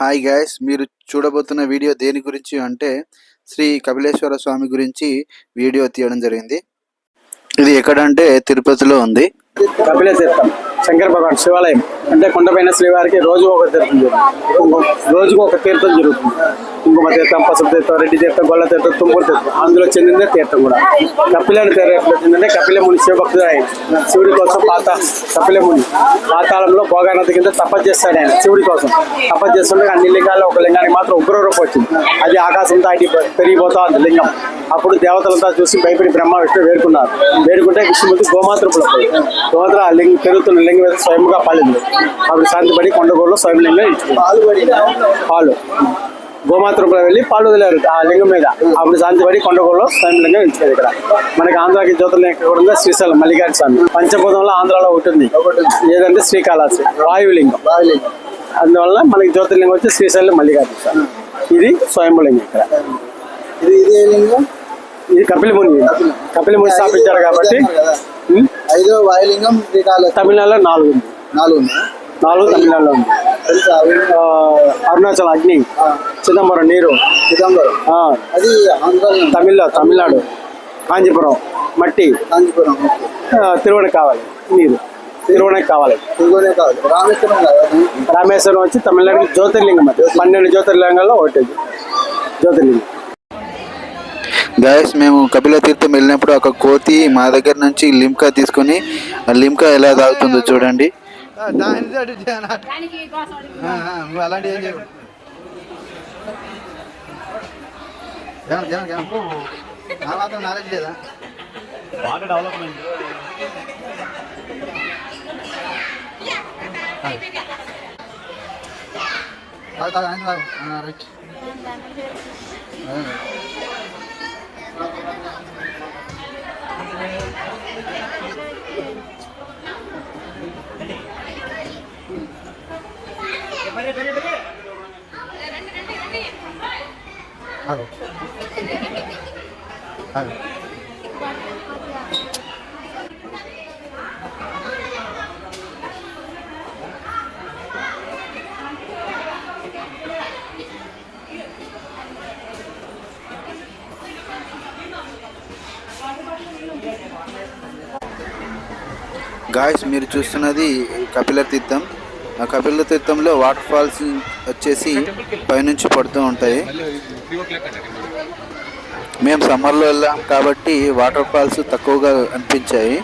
Hi guys మీరు చూడబోతున్న video దేని గురించి అంటే శ్రీ కపిలేశ్వర స్వామి గురించి వీడియో తీయడం జరిగింది. ఇది ఎక్కడంటే తిరుపతిలో ఉంది. కపిల శంకర భగవాన్ శివాలయం అంటే కొండపైన శ్రీవారికి రోజు ఒక తీర్థం జరుగుతుంది. రోజుకు ఒక తీర్థం జరుగుతుంది. కుంకుమ తీర్థం పసుపు తీర్థం రెడ్డి తీర్థం గొల్ల తీర్థం తుమ్మూరు తీర్థం. అందులో చెందిందే తీర్థం కూడా. కపిలని తీర్థం ఎట్లా కపిలముని శివభక్తుడు ఆయన. శివుడి కోసం పాత కపిలముని పాతాళంలో భోగానది కింద తపస్సు చేస్తాడు ఆయన శివుడి కోసం. తపస్సు చేస్తుంటే అన్ని లింగాల్లో ఒక లింగానికి మాత్రం ఉగ్ర రూపం వచ్చింది. అది ఆకాశం దాటి పెరిగిపోతా ఉంది లింగం. అప్పుడు దేవతలంతా చూసి భయపడి బ్రహ్మ విష్ణు వేడుకున్నారు. వేడుకుంటే విష్ణుమూర్తి గోమాతృపులో గోమాత్ర ఆ లింగం పెరుగుతున్న లింగం మీద స్వయంగా పాలింది. అప్పుడు శాంతిపడి కొండగోళ్ళు స్వయం లింగం. పాలు గోమాతృపులో వెళ్ళి పాలు వదిలేరు ఆ లింగం మీద. అప్పుడు శాంతిపడి కొండగోళ్ళు స్వయం లింగం ఇచ్చేది ఇక్కడ. మనకి ఆంధ్రాకి జ్యోతిర్లింగం ఎక్కడ కూడా ఉంది. శ్రీశైలం మల్లికార్జున స్వామి. పంచభూతంలో ఆంధ్రాలో ఒకటి ఏదంటే శ్రీకాళహస్తి. వాయులింగం. అందువల్ల మనకి జ్యోతిర్లింగం వచ్చి శ్రీశైలం మల్లికార్జున స్వామి. ఇది స్వయంభులింగం ఇక్కడ. ఇది ఇది కపిలముని. కపిలముని. స్థాపించారు కాబట్టి? ఐదో వాయులింగం శ్రీకాళహస్తి. తమిళనాడులో నాలుగు ఉంది. నాలుగు ఉన్నాయి నాలుగు తమిళనాడులో ఉంది. తెలుసా? అరుణాచల్ అగ్ని చిదంబరం నీరు. చిదంబరం. అది ఆంధ్రాలో. తమిళ తమిళనాడు. కాంచీపురం మట్టి. కాంచీపురం తిరువణకు కావాలి. నీరు. తిరువణకు కావాలి. తెలుగునే కాదు రామేశ్వరం రామేశ్వరం వచ్చి తమిళనాడుకి జ్యోతిర్లింగం అది. పన్నెండు జ్యోతిర్లింగాల్లో ఒకటి. జ్యోతిర్లింగం. గాయస్ మేము కపిల తీర్థం వెళ్ళినప్పుడు ఒక కోతి మా దగ్గర నుంచి లిమ్కా తీసుకొని ఆ లిమ్కా ఎలా తాగుతుందో చూడండి దానికి గాయస్ మీరు చూస్తున్నది కపిల తీర్థం. ఆ కపిల తీర్థంలో వాటర్ ఫాల్స్ వచ్చేసి పైనుంచి పడుతూ ఉంటాయి. మేము సమ్మర్లో వెళ్ళాం కాబట్టి వాటర్ ఫాల్స్ తక్కువగా అనిపించాయి.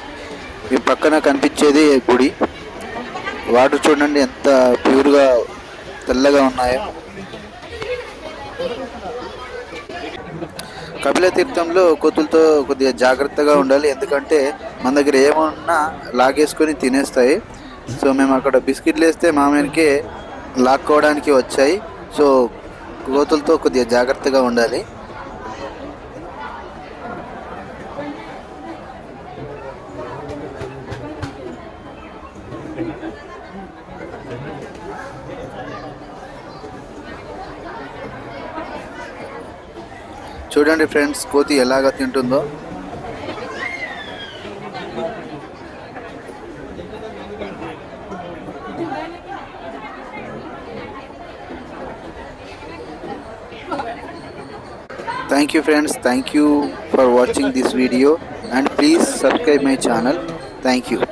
ఈ పక్కన కనిపించేది గుడి. వాటర్ చూడండి ఎంత ప్యూర్గా తెల్లగా ఉన్నాయో. కపిల తీర్థంలో కోతులతో కొద్దిగా జాగ్రత్తగా ఉండాలి. ఎందుకంటే మన దగ్గర ఏమన్నా లాగేసుకొని తినేస్తాయి. సో మేము అక్కడ బిస్కెట్లు వేస్తే మా మీదకే లాక్కోవడానికి వచ్చాయి. సో కోతులతో కొద్దిగా జాగ్రత్తగా ఉండాలి. చూడండి ఫ్రెండ్స్ కోతి ఎలాగ తింటుందో. thank you friends. Thank you for watching this video. And please subscribe my channel. Thank you.